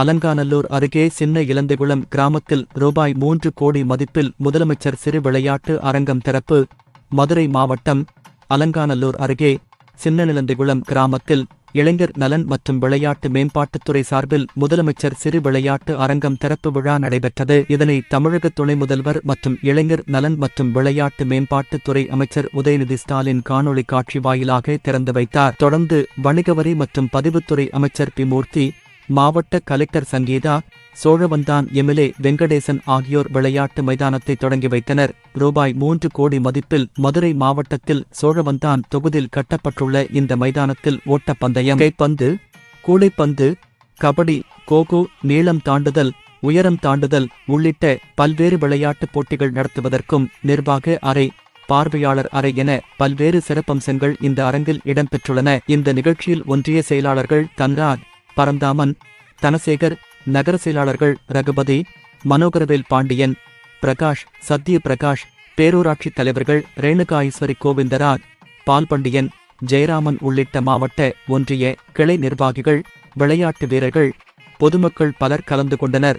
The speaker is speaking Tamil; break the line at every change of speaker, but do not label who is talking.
அலங்காநல்லூர் அருகே சின்ன இலந்தைகுளம் கிராமத்தில் ரூபாய் மூன்று கோடி மதிப்பில் முதலமைச்சர் சிறு விளையாட்டு அரங்கம் திறப்பு. மதுரை மாவட்டம் அலங்காநல்லூர் அருகே சின்ன நிலந்தைகுளம் கிராமத்தில் இளைஞர் நலன் மற்றும் விளையாட்டு மேம்பாட்டுத்துறை சார்பில் முதலமைச்சர் சிறு விளையாட்டு அரங்கம் திறப்பு விழா நடைபெற்றது. இதனை தமிழக துணை முதல்வர் மற்றும் இளைஞர் நலன் மற்றும் விளையாட்டு மேம்பாட்டுத்துறை அமைச்சர் உதயநிதி ஸ்டாலின் காணொளி காட்சி வாயிலாக திறந்து வைத்தார். தொடர்ந்து வணிகவரி மற்றும் பதிவுத்துறை அமைச்சர் பி மூர்த்தி மாவட்ட கலெக்டர் சங்கீதா சோழவந்தான் எம்எல்ஏ வெங்கடேசன் ஆகியோர் விளையாட்டு மைதானத்தை தொடங்கி வைத்தனர். ரூபாய் மூன்று கோடி மதிப்பில் மதுரை மாவட்டத்தில் சோழவந்தான் தொகுதியில் கட்டப்பட்டுள்ள இந்த மைதானத்தில் ஓட்டப்பந்தயம். கைப்பந்து கூடைப்பந்து கபடி கோகோ நீளம் தாண்டுதல் உயரம் தாண்டுதல் உள்ளிட்ட பல்வேறு விளையாட்டுப் போட்டிகள் நடத்துவதற்கும் நிர்வாக அறை பார்வையாளர் அறை என பல்வேறு சிறப்பம்சங்கள் இந்த அரங்கில் இடம்பெற்றுள்ளன. இந்த நிகழ்ச்சியில் ஒன்றிய செயலாளர்கள் தன்ராஜ் பரந்தாமன் தனசேகர் நகர செயலாளர்கள் ரகுபதி மனோகரவேல் பாண்டியன் பிரகாஷ் சத்ய பிரகாஷ் பேரூராட்சித் தலைவர்கள் ரேணுகாஈஸ்வரி கோவிந்தராஜ் பால்பண்டியன் ஜெயராமன் உள்ளிட்ட மாவட்ட ஒன்றிய கிளை நிர்வாகிகள் விளையாட்டு வீரர்கள் பொதுமக்கள் பலர் கலந்து கொண்டனர்.